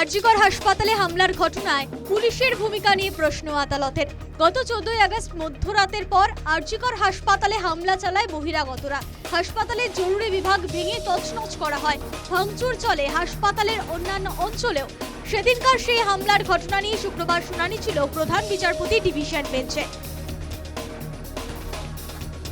আরজিকর হাসপাতালে হামলার ঘটনায় পুলিশের ভূমিকা নিয়ে প্রশ্ন আদালতের। গত চোদ্দই আগস্ট মধ্যরাতের পর আরজিকর হাসপাতালে হামলা চালায় বহিরাগতরা। হাসপাতালের জরুরি বিভাগ ভেঙে তছনছ করা হয়, ভাঙচুর চলে হাসপাতালের অন্যান্য অঞ্চলেও। সেদিনকার সেই হামলার ঘটনা নিয়ে শুক্রবার শুনানি ছিল প্রধান বিচারপতি ডিভিশন বেঞ্চে।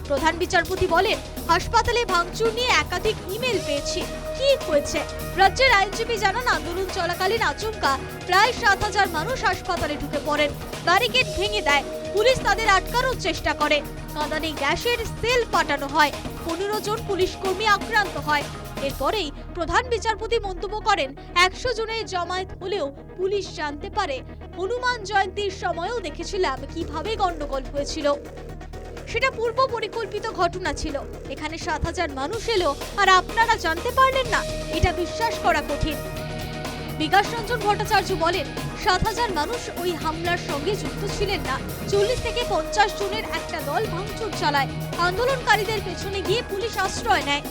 প্রধান বিচারপতি বলেন হাসপাতালে ভাঙচুর নিয়ে একাধিক ইমেল পেয়েছি। কি হয়েছে? রাজ্যের আইনজীবী জানান, আন্দোলন চলাকালীন আচমকা প্রায় সাত হাজার মানুষ হাসপাতালে ঢুকে পড়েন। ব্যারিকেড ভেঙে দেয়। পুলিশ তাদের আটকানোর চেষ্টা করে। কাঁদানে গ্যাসের সেল পাঠানো হয়। পনেরো জন পুলিশ কর্মী আক্রান্ত হয়। এরপরেই প্রধান বিচারপতি মন্তব্য করেন, একশো জনের জমায়েত হলেও পুলিশ জানতে পারে। হনুমান জয়ন্তীর সময়ও দেখেছিলাম কীভাবে গন্ডগোল হয়েছিল। সেটা পূর্ব পরিকল্পিত ঘটনা ছিল। এখানে সাত হাজার মানুষ এলো, আর আপনারা জানতে পারলেন না, এটা বিশ্বাস করা কঠিন। বিকাশ রঞ্জন ভট্টাচার্য বলেন, সাত হাজার মানুষ ওই হামলার সঙ্গে যুক্ত ছিলেন না। চল্লিশ থেকে পঞ্চাশ জনের একটা দল ভাঙচুর চালায়। আন্দোলনকারীদের পেছনে গিয়ে পুলিশ আশ্রয় নেয়।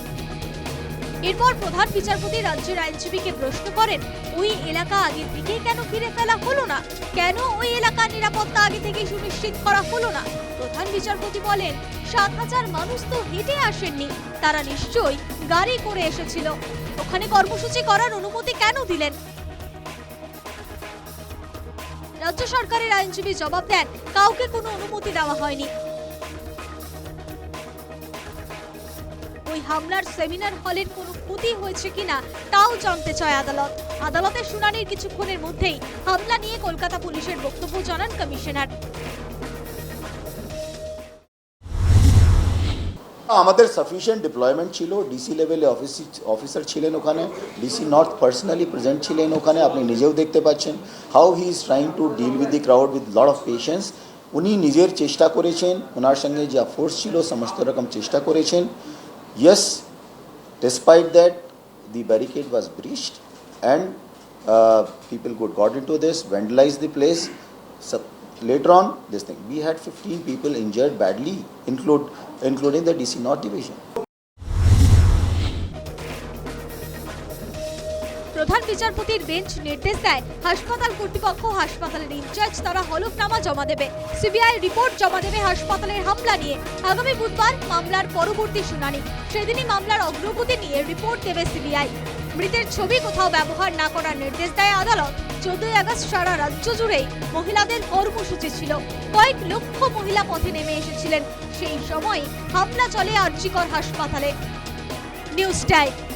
এরপর প্রধান বিচারপতি রাজ্যের আইনজীবীকে প্রশ্ন করেন, ওই এলাকা আগে থেকে কেন ফিরে ফেলা হলো না? কেন ওই এলাকার নিরাপত্তা আগে থেকে সুনিশ্চিত করা হলো না? প্রধান বিচারপতি বলেন, সাত হাজার মানুষ তো হেঁটে আসেননি, তারা নিশ্চয়ই গাড়ি করে এসেছিল। ওখানে কর্মসূচি করার অনুমতি কেন দিলেন? রাজ্য সরকারের আইনজীবী জবাব দেন, কাউকে কোনো অনুমতি দেওয়া হয়নি। ওই হামলার সেমিনার হলের কোনো ক্ষতি হয়েছে কিনা তাও জানতে চায় আদালত। আদালতের শুনানির কিছুক্ষণের মধ্যেই হামলা নিয়ে কলকাতা পুলিশের বক্তব্য জানান কমিশনার। আমাদের সাফিসিয়েন্ট ডিপ্লয়মেন্ট ছিল। ডিসি লেভেলে অফিসার ছিলেন ওখানে। ডিসি নর্থ পার্সোনালি প্রেজেন্ট ছিলেন ওখানে, আপনি নিজেও দেখতে পাচ্ছেন। How he is trying to deal with the crowd with lot of patience উনি নিজের চেষ্টা করেছেন, ওনার সঙ্গে যা ফোর্স ছিল, সমস্ত রকম চেষ্টা করেছেন। Yes, despite that, the barricade was breached and uh, people got into this, vandalized the place. So later on, this thing, we had 15 people injured badly, include, including the DC North Division. প্রধান বিচারপতির bench নির্দেশ দেয়, হাসপাতাল কর্তৃপক্ষ হাসপাতালের in charge তারা হলফনামা জমা দেবে। সিবিআই রিপোর্ট জমা দেবে হাসপাতালের হামলা নিয়ে। আগামী বুধবার মামলার পরবর্তী শুনানি। সেদিনই মামলার অগ্রগতি নিয়ে রিপোর্ট দেবে সিবিআই। মৃতের ছবি কোথাও ব্যবহার না করার নির্দেশ দেয় আদালত। চোদ্দই আগস্ট সারা রাজ্য জুড়েই মহিলাদের কর্মসূচি ছিল। কয়েক লক্ষ মহিলা পথে নেমে এসেছিলেন। সেই সময় হামলা চলে আর্জিকর হাসপাতালে। News time.